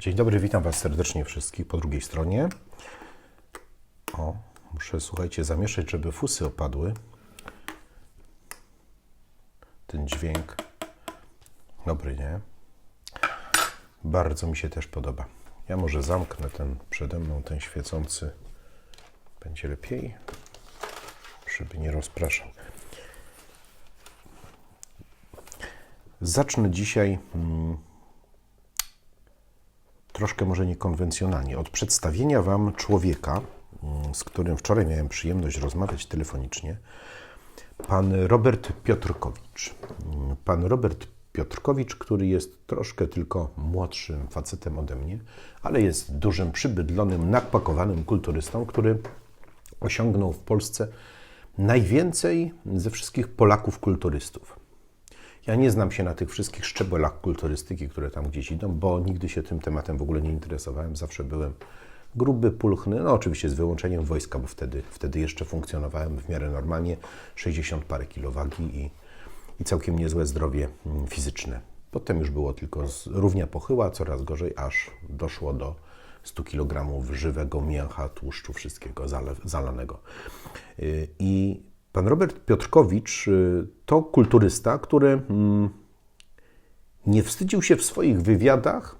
Dzień dobry, witam Was serdecznie wszystkich po drugiej stronie. O, muszę, słuchajcie, zamieszać, żeby fusy opadły. Ten dźwięk. Dobry, nie? Bardzo mi się też podoba. Ja może zamknę ten przede mną, ten świecący. Będzie lepiej, żeby nie rozpraszał. Zacznę dzisiaj mm, troszkę może niekonwencjonalnie od przedstawienia Wam człowieka, mm, z którym wczoraj miałem przyjemność rozmawiać telefonicznie. Pan Robert Piotrkowicz. Mm, Pan Robert Piotrkowicz, który jest troszkę tylko młodszym facetem ode mnie, ale jest dużym, przybydlonym, napakowanym kulturystą, który osiągnął w Polsce najwięcej ze wszystkich Polaków kulturystów. Ja nie znam się na tych wszystkich szczebelach kulturystyki, które tam gdzieś idą, bo nigdy się tym tematem w ogóle nie interesowałem. Zawsze byłem gruby, pulchny, no oczywiście z wyłączeniem wojska, bo wtedy, wtedy jeszcze funkcjonowałem w miarę normalnie, 60 parę kilo wagi i, i całkiem niezłe zdrowie mm, fizyczne. Potem już było tylko z, równia pochyła, coraz gorzej, aż doszło do 100 kg żywego mięcha, tłuszczu, wszystkiego zalanego. Yy, I pan Robert Piotrkowicz yy, to kulturysta, który mm, nie wstydził się w swoich wywiadach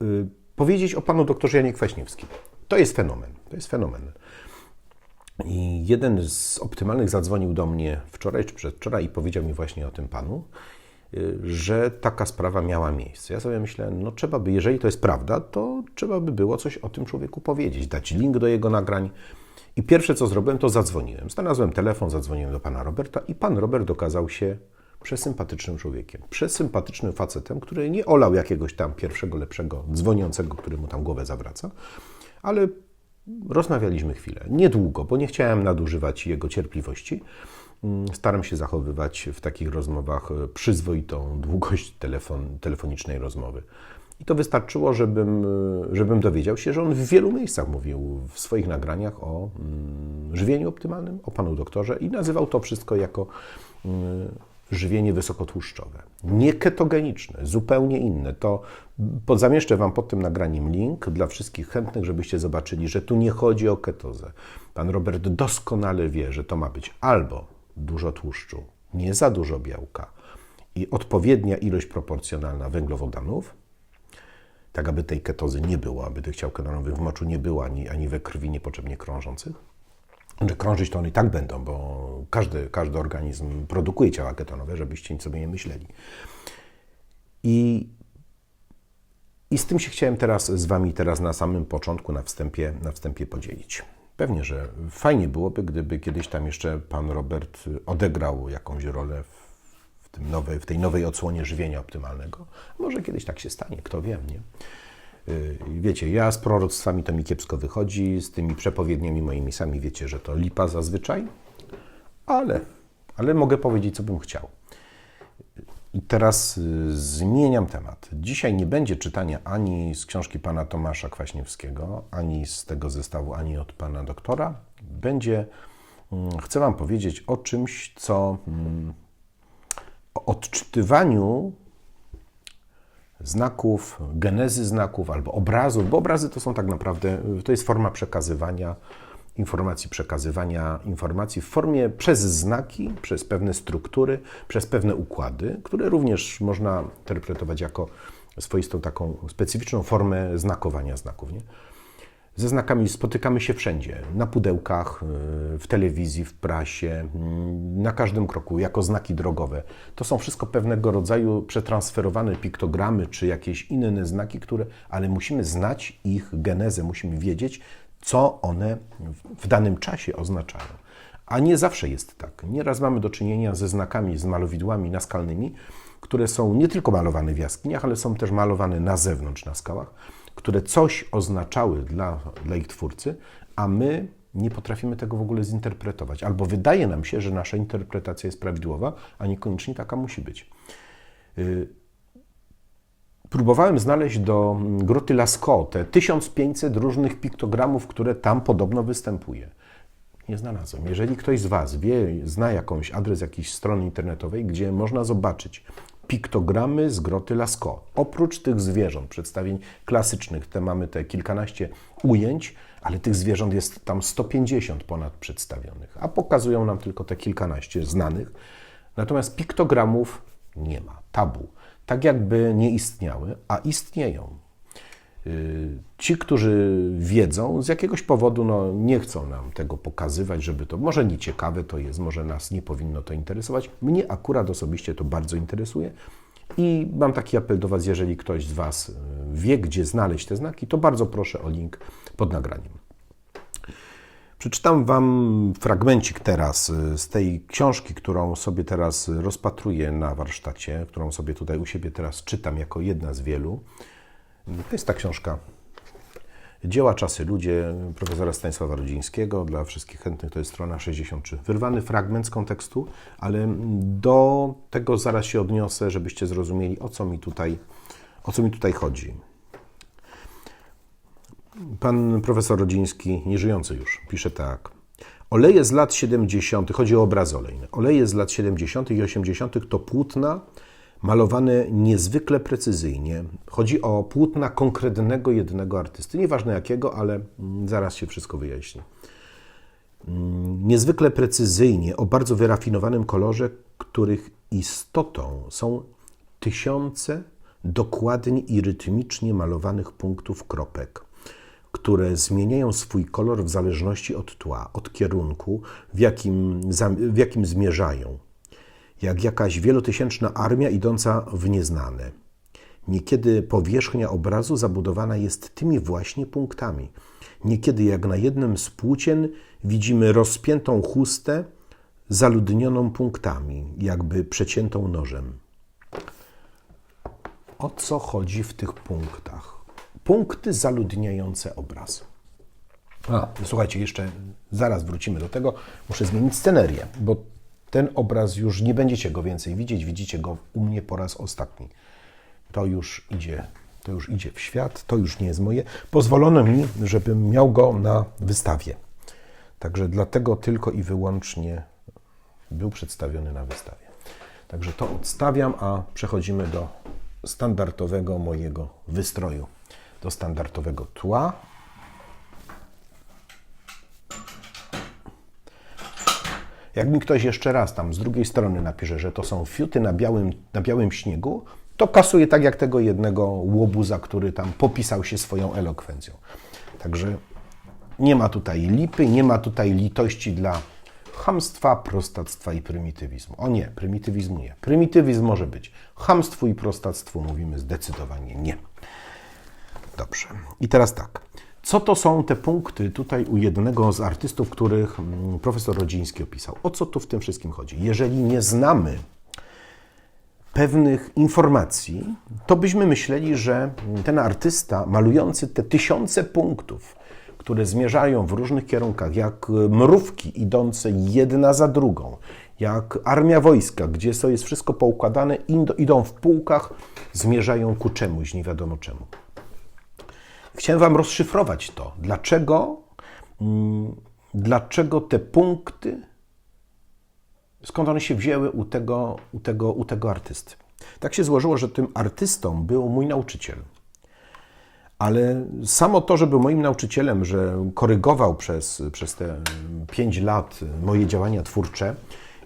yy, powiedzieć o panu doktorze Janie Kwaśniewskim. To jest fenomen. To jest fenomen. I jeden z optymalnych zadzwonił do mnie wczoraj czy przedwczoraj i powiedział mi właśnie o tym panu, y, że taka sprawa miała miejsce. Ja sobie myślę, no trzeba by, jeżeli to jest prawda, to trzeba by było coś o tym człowieku powiedzieć, dać link do jego nagrań. I pierwsze co zrobiłem, to zadzwoniłem. Znalazłem telefon, zadzwoniłem do pana Roberta i pan Robert okazał się przesympatycznym człowiekiem, przesympatycznym facetem, który nie olał jakiegoś tam pierwszego, lepszego dzwoniącego, który mu tam głowę zawraca, ale rozmawialiśmy chwilę. Niedługo, bo nie chciałem nadużywać jego cierpliwości. Mm, Staram się zachowywać w takich rozmowach e, przyzwoitą długość telefon, telefonicznej rozmowy. I to wystarczyło, żebym, żebym dowiedział się, że on w wielu miejscach mówił w swoich nagraniach o mm, żywieniu optymalnym, o panu doktorze i nazywał to wszystko jako mm, żywienie wysokotłuszczowe. Nie ketogeniczne, zupełnie inne. To zamieszczę Wam pod tym nagraniem link dla wszystkich chętnych, żebyście zobaczyli, że tu nie chodzi o ketozę. Pan Robert doskonale wie, że to ma być albo dużo tłuszczu, nie za dużo białka i odpowiednia ilość proporcjonalna węglowodanów, tak aby tej ketozy nie było, aby tych ciał ketonowych w moczu nie było, ani, ani we krwi niepotrzebnie krążących że krążyć to one i tak będą, bo każdy, każdy organizm produkuje ciała ketonowe, żebyście nic sobie nie myśleli. I, I z tym się chciałem teraz z Wami teraz na samym początku, na wstępie, na wstępie podzielić. Pewnie, że fajnie byłoby, gdyby kiedyś tam jeszcze Pan Robert odegrał jakąś rolę w, tym nowej, w tej nowej odsłonie żywienia optymalnego. Może kiedyś tak się stanie, kto wie, nie? Wiecie, ja z proroctwami to mi kiepsko wychodzi, z tymi przepowiedniami moimi sami wiecie, że to lipa zazwyczaj, ale, ale mogę powiedzieć, co bym chciał. I teraz y, zmieniam temat. Dzisiaj nie będzie czytania ani z książki pana Tomasza Kwaśniewskiego, ani z tego zestawu, ani od pana doktora. Będzie, mm, chcę wam powiedzieć o czymś, co mm, odczytywaniu znaków, genezy znaków albo obrazów, bo obrazy to są tak naprawdę, to jest forma przekazywania informacji, przekazywania informacji w formie przez znaki, przez pewne struktury, przez pewne układy, które również można interpretować jako swoistą taką specyficzną formę znakowania znaków. Nie? Ze znakami spotykamy się wszędzie, na pudełkach, w telewizji, w prasie, na każdym kroku, jako znaki drogowe. To są wszystko pewnego rodzaju przetransferowane piktogramy czy jakieś inne znaki, które, ale musimy znać ich genezę, musimy wiedzieć, co one w danym czasie oznaczają. A nie zawsze jest tak. Nieraz mamy do czynienia ze znakami, z malowidłami naskalnymi, które są nie tylko malowane w jaskiniach, ale są też malowane na zewnątrz, na skałach które coś oznaczały dla, dla ich twórcy, a my nie potrafimy tego w ogóle zinterpretować. Albo wydaje nam się, że nasza interpretacja jest prawidłowa, a niekoniecznie taka musi być. Próbowałem znaleźć do groty Lascaux te 1500 różnych piktogramów, które tam podobno występuje. Nie znalazłem. Jeżeli ktoś z Was wie, zna jakąś adres jakiejś strony internetowej, gdzie można zobaczyć piktogramy z groty Lascaux. Oprócz tych zwierząt, przedstawień klasycznych, te mamy te kilkanaście ujęć, ale tych zwierząt jest tam 150 ponad przedstawionych, a pokazują nam tylko te kilkanaście znanych. Natomiast piktogramów nie ma, tabu. Tak jakby nie istniały, a istnieją. Y, Ci, którzy wiedzą, z jakiegoś powodu no, nie chcą nam tego pokazywać, żeby to może nieciekawe to jest, może nas nie powinno to interesować. Mnie akurat osobiście to bardzo interesuje i mam taki apel do Was, jeżeli ktoś z Was y, wie, gdzie znaleźć te znaki, to bardzo proszę o link pod nagraniem. Przeczytam Wam fragmencik teraz y, z tej książki, którą sobie teraz rozpatruję na warsztacie, którą sobie tutaj u siebie teraz czytam jako jedna z wielu. To jest ta książka Dzieła, czasy, ludzie profesora Stanisława Rodzińskiego. Dla wszystkich chętnych to jest strona 63. Wyrwany fragment z kontekstu, ale do tego zaraz się odniosę, żebyście zrozumieli, o co mi tutaj, o co mi tutaj chodzi. Pan profesor Rodziński, nieżyjący już, pisze tak. Oleje z lat 70., chodzi o obraz olejny. Oleje z lat 70. i 80. to płótna malowane niezwykle precyzyjnie. Chodzi o płótna konkretnego jednego artysty, nieważne jakiego, ale zaraz się wszystko wyjaśni. Niezwykle precyzyjnie, o bardzo wyrafinowanym kolorze, których istotą są tysiące dokładnie i rytmicznie malowanych punktów kropek, które zmieniają swój kolor w zależności od tła, od kierunku, w jakim, w jakim zmierzają jak jakaś wielotysięczna armia idąca w nieznane. Niekiedy powierzchnia obrazu zabudowana jest tymi właśnie punktami. Niekiedy, jak na jednym z płócien, widzimy rozpiętą chustę zaludnioną punktami, jakby przeciętą nożem. O co chodzi w tych punktach? Punkty zaludniające obraz. A, słuchajcie, jeszcze zaraz wrócimy do tego. Muszę zmienić scenerię, bo ten obraz już nie będziecie go więcej widzieć, widzicie go u mnie po raz ostatni. To już idzie, to już idzie w świat, to już nie jest moje. Pozwolono mi, żebym miał go na wystawie. Także dlatego tylko i wyłącznie był przedstawiony na wystawie. Także to odstawiam, a przechodzimy do standardowego mojego wystroju, do standardowego tła. Jak mi ktoś jeszcze raz tam z drugiej strony napisze, że to są fiuty na białym, na białym śniegu, to kasuje tak jak tego jednego łobuza, który tam popisał się swoją elokwencją. Także nie ma tutaj lipy, nie ma tutaj litości dla chamstwa, prostactwa i prymitywizmu. O nie, prymitywizmu nie. Prymitywizm może być. Chamstwu i prostactwu mówimy zdecydowanie nie. Dobrze. I teraz tak. Co to są te punkty tutaj u jednego z artystów, których mm, profesor Rodziński opisał? O co tu w tym wszystkim chodzi? Jeżeli nie znamy pewnych informacji, to byśmy myśleli, że ten artysta malujący te tysiące punktów, które zmierzają w różnych kierunkach, jak mrówki idące jedna za drugą, jak armia wojska, gdzie to jest wszystko poukładane, idą w półkach, zmierzają ku czemuś, nie wiadomo czemu. Chciałem Wam rozszyfrować to. Dlaczego, mm, dlaczego te punkty, skąd one się wzięły u tego, u, tego, u tego artysty. Tak się złożyło, że tym artystą był mój nauczyciel. Ale samo to, że był moim nauczycielem, że korygował przez, przez te pięć lat moje działania twórcze,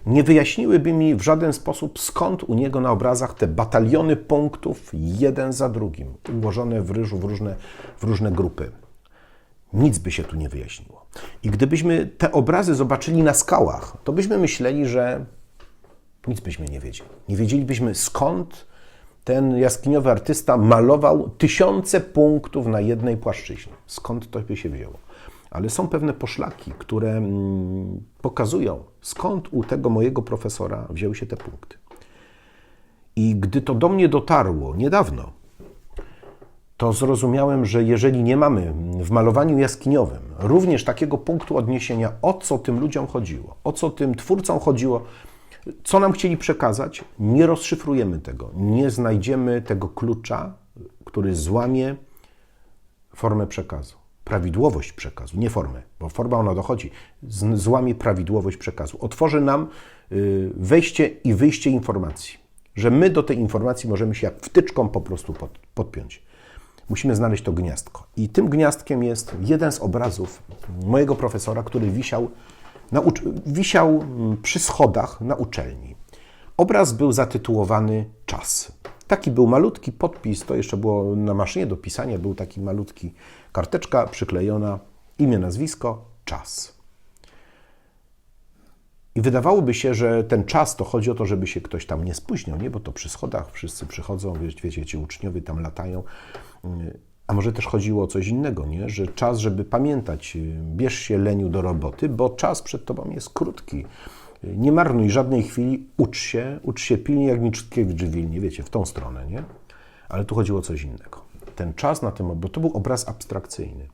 nie wyjaśniłyby mi w żaden sposób, skąd u niego na obrazach te bataliony punktów, jeden za drugim, ułożone w ryżu w różne, w różne grupy. Nic by się tu nie wyjaśniło. I gdybyśmy te obrazy zobaczyli na skałach, to byśmy myśleli, że nic byśmy nie wiedzieli. Nie wiedzielibyśmy skąd ten jaskiniowy artysta malował tysiące punktów na jednej płaszczyźnie. Skąd to by się wzięło? Ale są pewne poszlaki, które mm, pokazują, skąd u tego mojego profesora wzięły się te punkty. I gdy to do mnie dotarło niedawno, to zrozumiałem, że jeżeli nie mamy w malowaniu jaskiniowym również takiego punktu odniesienia, o co tym ludziom chodziło, o co tym twórcom chodziło, co nam chcieli przekazać, nie rozszyfrujemy tego, nie znajdziemy tego klucza, który złamie formę przekazu prawidłowość przekazu, nie formę, bo forma ona dochodzi, złamie prawidłowość przekazu. Otworzy nam y, wejście i wyjście informacji. że my do tej informacji możemy się jak wtyczką po prostu pod, podpiąć. Musimy znaleźć to gniazdko. I tym gniazdkiem jest jeden z obrazów mojego profesora, który wisiał, na, wisiał mm, przy schodach na uczelni. Obraz był zatytułowany Czas. Taki był malutki podpis, to jeszcze było na maszynie do pisania, był taki malutki karteczka przyklejona, imię, nazwisko, czas. I wydawałoby się, że ten czas to chodzi o to, żeby się ktoś tam nie spóźniał, nie? Bo to przy schodach wszyscy przychodzą, wiecie, wiecie ci uczniowie tam latają. A może też chodziło o coś innego, nie? Że czas, żeby pamiętać, yy, bierz się leniu do roboty, bo czas przed tobą jest krótki. Nie marnuj żadnej chwili, ucz się, ucz się pilnie jak Mickiewicz Wilnie, wiecie, w tą stronę, nie? Ale tu chodziło o coś innego. Ten czas na tym, bo to był obraz abstrakcyjny.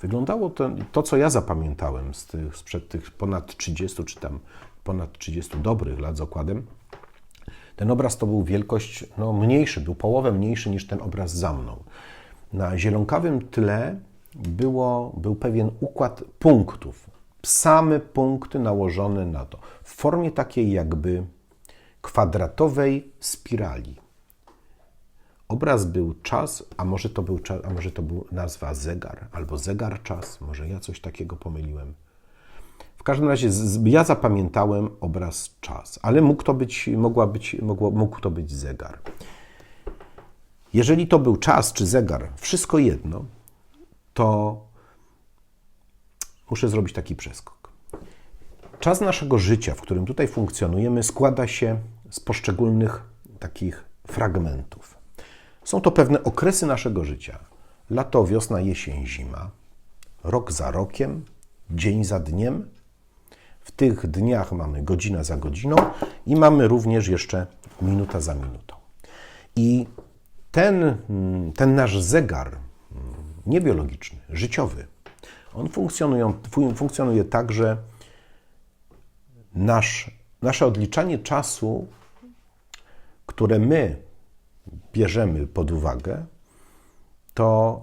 Wyglądało to, to co ja zapamiętałem z tych, sprzed tych ponad 30 czy tam ponad 30 dobrych lat z okładem. Ten obraz to był wielkość no, mniejszy, był połowę mniejszy niż ten obraz za mną. Na zielonkawym tle było, był pewien układ punktów. Same punkty nałożone na to. W formie takiej jakby kwadratowej spirali. Obraz był czas, a może to był czas, a może to był nazwa zegar, albo zegar czas, może ja coś takiego pomyliłem. W każdym razie ja zapamiętałem obraz czas, ale mógł to być, mogła być, mogło, mógł to być zegar. Jeżeli to był czas czy zegar, wszystko jedno, to muszę zrobić taki przeskok. Czas naszego życia, w którym tutaj funkcjonujemy, składa się z poszczególnych takich fragmentów. Są to pewne okresy naszego życia. Lato, wiosna, jesień, zima. Rok za rokiem, dzień za dniem. W tych dniach mamy godzina za godziną i mamy również jeszcze minuta za minutą. I ten, ten nasz zegar mm, niebiologiczny, życiowy, on funkcjonują, fu- funkcjonuje tak, że nasz, nasze odliczanie czasu, które my bierzemy pod uwagę, to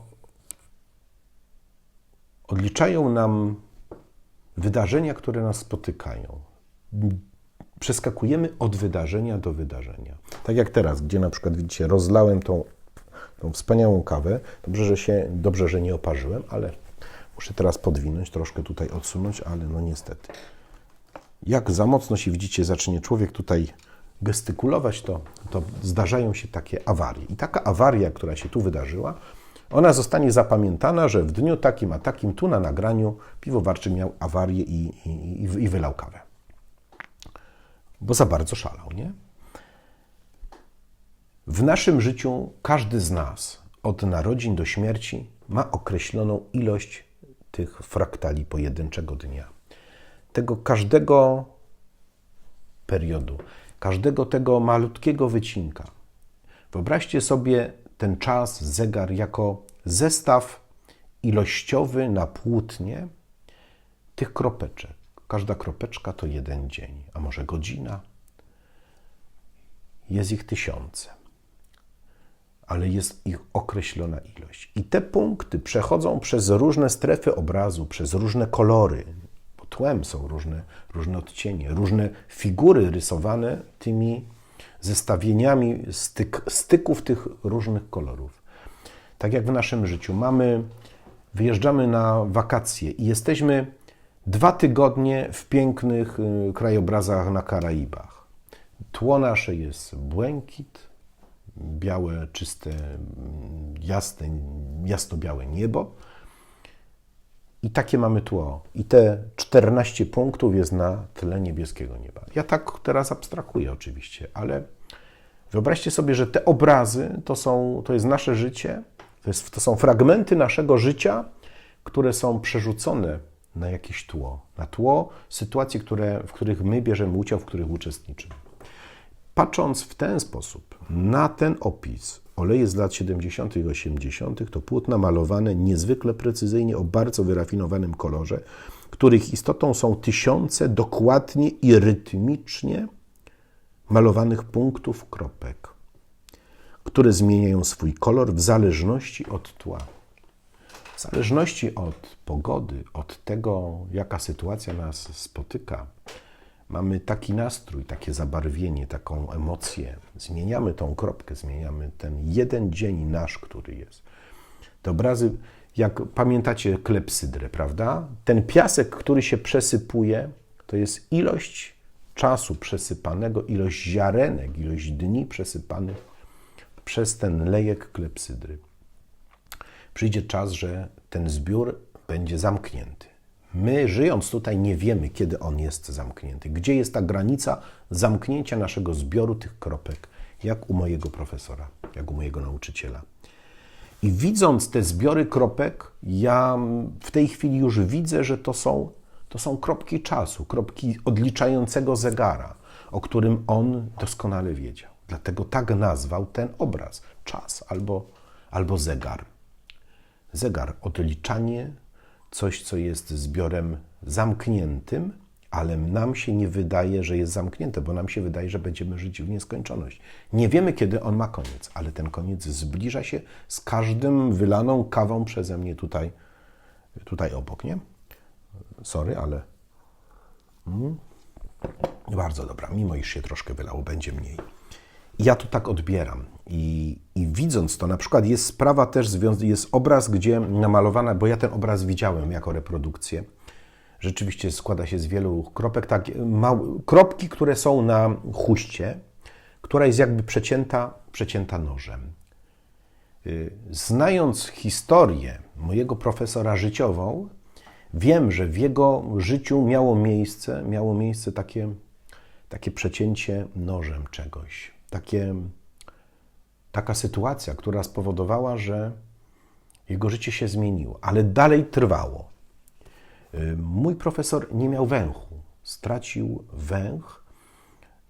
odliczają nam wydarzenia, które nas spotykają. Przeskakujemy od wydarzenia do wydarzenia. Tak jak teraz, gdzie na przykład widzicie, rozlałem tą, tą wspaniałą kawę. Dobrze że, się, dobrze, że nie oparzyłem, ale muszę teraz podwinąć, troszkę tutaj odsunąć, ale no niestety. Jak za mocno się widzicie, zacznie człowiek tutaj gestykulować, to, to zdarzają się takie awarie. I taka awaria, która się tu wydarzyła, ona zostanie zapamiętana, że w dniu takim a takim tu na nagraniu piwowarczyk miał awarię i, i, i wylał kawę. Bo za bardzo szalał, nie? W naszym życiu każdy z nas od narodzin do śmierci ma określoną ilość tych fraktali pojedynczego dnia. Tego każdego periodu, każdego tego malutkiego wycinka. Wyobraźcie sobie ten czas, zegar jako zestaw ilościowy na płótnie tych kropeczek. Każda kropeczka to jeden dzień, a może godzina. Jest ich tysiące, ale jest ich określona ilość. I te punkty przechodzą przez różne strefy obrazu, przez różne kolory. Bo tłem są różne, różne odcienie, różne figury rysowane tymi zestawieniami styk, styków tych różnych kolorów. Tak jak w naszym życiu. Mamy, wyjeżdżamy na wakacje i jesteśmy dwa tygodnie w pięknych y, krajobrazach na Karaibach. Tło nasze jest błękit, białe, czyste, mm, jasne, jasno-białe niebo. I takie mamy tło. I te 14 punktów jest na tle niebieskiego nieba. Ja tak teraz abstrahuję oczywiście, ale wyobraźcie sobie, że te obrazy to, są, to jest nasze życie, to, jest, to są fragmenty naszego życia, które są przerzucone na jakieś tło. Na tło sytuacji, które, w których my bierzemy udział, w których uczestniczymy. Patrząc w ten sposób na ten opis, oleje z lat 70. i 80., to płótna malowane niezwykle precyzyjnie o bardzo wyrafinowanym kolorze, których istotą są tysiące dokładnie i rytmicznie malowanych punktów kropek, które zmieniają swój kolor w zależności od tła. W zależności od pogody, od tego, jaka sytuacja nas spotyka, mamy taki nastrój, takie zabarwienie, taką emocję, zmieniamy tą kropkę, zmieniamy ten jeden dzień nasz, który jest. Te obrazy, jak pamiętacie klepsydrę, prawda? Ten piasek, który się przesypuje, to jest ilość czasu przesypanego, ilość ziarenek, ilość dni przesypanych przez ten lejek klepsydry. Przyjdzie czas, że ten zbiór będzie zamknięty. My, żyjąc tutaj, nie wiemy, kiedy on jest zamknięty. Gdzie jest ta granica zamknięcia naszego zbioru tych kropek, jak u mojego profesora, jak u mojego nauczyciela. I widząc te zbiory kropek, ja w tej chwili już widzę, że to są, to są kropki czasu, kropki odliczającego zegara, o którym on doskonale wiedział. Dlatego tak nazwał ten obraz czas albo, albo zegar. Zegar, odliczanie, coś, co jest zbiorem zamkniętym, ale nam się nie wydaje, że jest zamknięte, bo nam się wydaje, że będziemy żyć w nieskończoność. Nie wiemy, kiedy on ma koniec, ale ten koniec zbliża się z każdym wylaną kawą przeze mnie tutaj, tutaj obok, nie? Sorry, ale. Mm. Bardzo dobra, mimo iż się troszkę wylało, będzie mniej. Ja to tak odbieram. I, I, widząc to, na przykład jest sprawa też, jest obraz, gdzie namalowana, bo ja ten obraz widziałem jako reprodukcję. Rzeczywiście składa się z wielu kropek, tak, kropki, które są na chuście, która jest jakby przecięta, przecięta nożem. Y, znając historię mojego profesora życiową, wiem, że w jego życiu miało miejsce, miało miejsce takie, takie przecięcie nożem czegoś takie, taka sytuacja, która spowodowała, że jego życie się zmieniło, ale dalej trwało. Y, mój profesor nie miał węchu. Stracił węch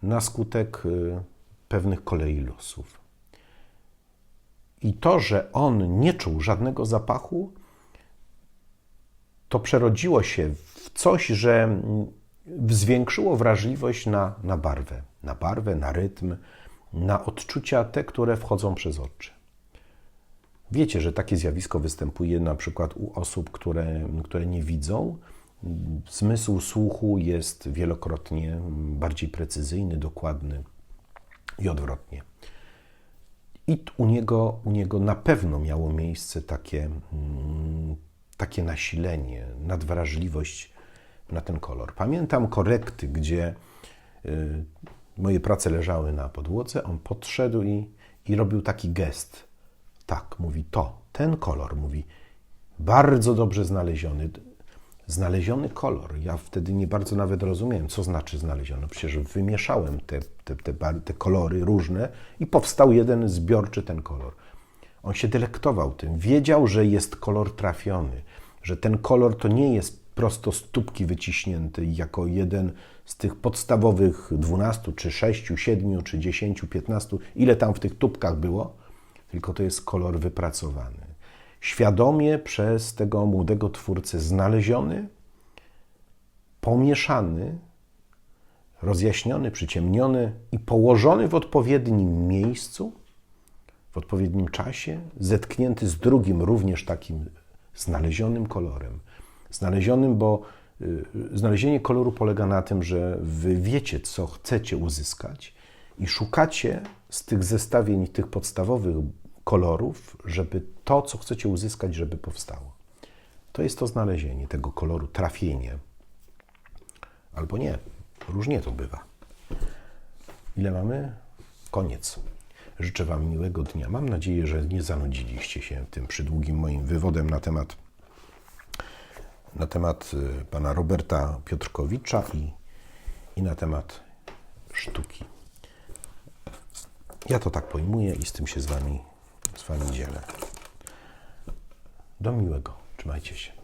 na skutek y, pewnych kolei losów. I to, że on nie czuł żadnego zapachu, to przerodziło się w coś, że mm, zwiększyło wrażliwość na, na barwę, na barwę, na rytm, na odczucia te, które wchodzą przez oczy. Wiecie, że takie zjawisko występuje na przykład u osób, które, które nie widzą. Zmysł słuchu jest wielokrotnie bardziej precyzyjny, dokładny i odwrotnie. I u niego, u niego na pewno miało miejsce takie, mm, takie nasilenie, nadwrażliwość na ten kolor. Pamiętam korekty, gdzie y, Moje prace leżały na podłodze, on podszedł i, i robił taki gest. Tak, mówi to, ten kolor, mówi, bardzo dobrze znaleziony. Znaleziony kolor. Ja wtedy nie bardzo nawet rozumiałem, co znaczy znaleziony. Przecież wymieszałem te, te, te, te kolory różne i powstał jeden zbiorczy ten kolor. On się delektował tym, wiedział, że jest kolor trafiony, że ten kolor to nie jest prosto z tubki wyciśnięty jako jeden z tych podstawowych 12, czy 6, 7, czy 10, 15, ile tam w tych tubkach było, tylko to jest kolor wypracowany. Świadomie przez tego młodego twórcę znaleziony, pomieszany, rozjaśniony, przyciemniony i położony w odpowiednim miejscu, w odpowiednim czasie, zetknięty z drugim, również takim znalezionym kolorem. Znalezionym, bo y, znalezienie koloru polega na tym, że wy wiecie, co chcecie uzyskać i szukacie z tych zestawień, tych podstawowych kolorów, żeby to, co chcecie uzyskać, żeby powstało. To jest to znalezienie tego koloru, trafienie. Albo nie. Różnie to bywa. Ile mamy? Koniec. Życzę Wam miłego dnia. Mam nadzieję, że nie zanudziliście się tym przydługim moim wywodem na temat na temat y, pana Roberta Piotrkowicza i, i na temat sztuki. Ja to tak pojmuję i z tym się z wami, z wami dzielę. Do miłego. Trzymajcie się.